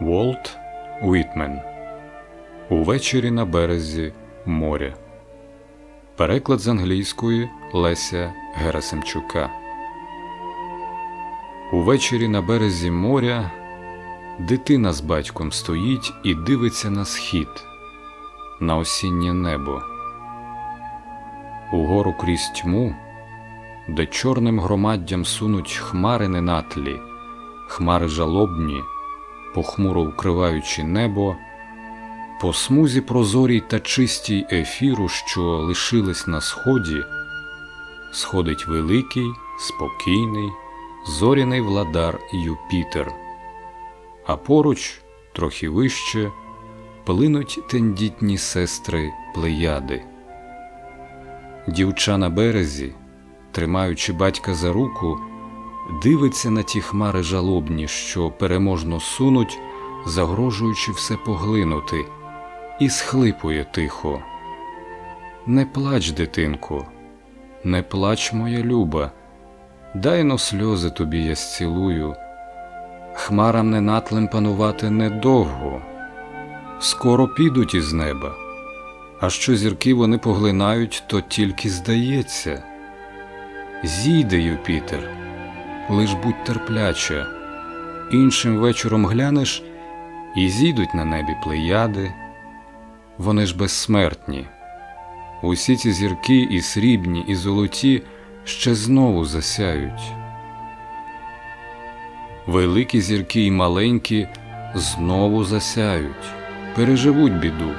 Волт Уітмен Увечері на березі моря. Переклад з англійської Леся Герасимчука. Увечері на березі моря дитина з батьком стоїть і дивиться на схід, на осіннє небо. Угору крізь тьму, де чорним громаддям сунуть хмари ненатлі, хмари жалобні, похмуро вкриваючи небо, по смузі прозорій та чистій ефіру, що лишились на сході, сходить великий, спокійний, зоряний владар Юпітер, а поруч, трохи вище, плинуть тендітні сестри Плеяди. Дівча на березі, тримаючи батька за руку, дивиться на ті хмари жалобні, що переможно сунуть, загрожуючи все поглинути, і схлипує тихо. Не плач, дитинко, не плач, моя люба, дай но сльози тобі я зцілую. Хмарам ненатлим панувати недовго, скоро підуть із неба. А що зірки вони поглинають, то тільки здається. Зійде Юпітер, лиш будь терпляча, іншим вечором глянеш, і зійдуть на небі плеяди, вони ж безсмертні. Усі ці зірки і срібні, і золоті ще знову засяють. Великі зірки і маленькі знову засяють, переживуть біду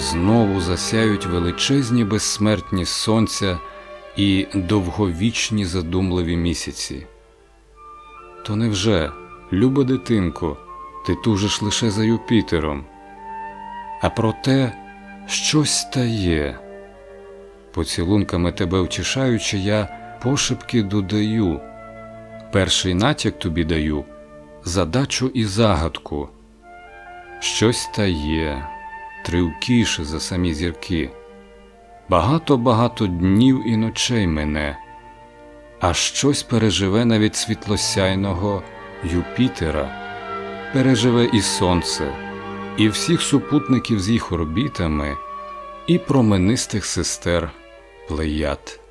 знову засяють величезні безсмертні сонця і довговічні задумливі місяці. То невже, люба дитинко, ти тужиш лише за Юпітером? А проте щось стає. Поцілунками тебе втішаючи, я пошепки додаю, перший натяк тобі даю, задачу і загадку. Щось стає тривкіше за самі зірки. Багато-багато днів і ночей мине, а щось переживе навіть світлосяйного Юпітера, переживе і сонце, і всіх супутників з їх орбітами, і променистих сестер Плеяд.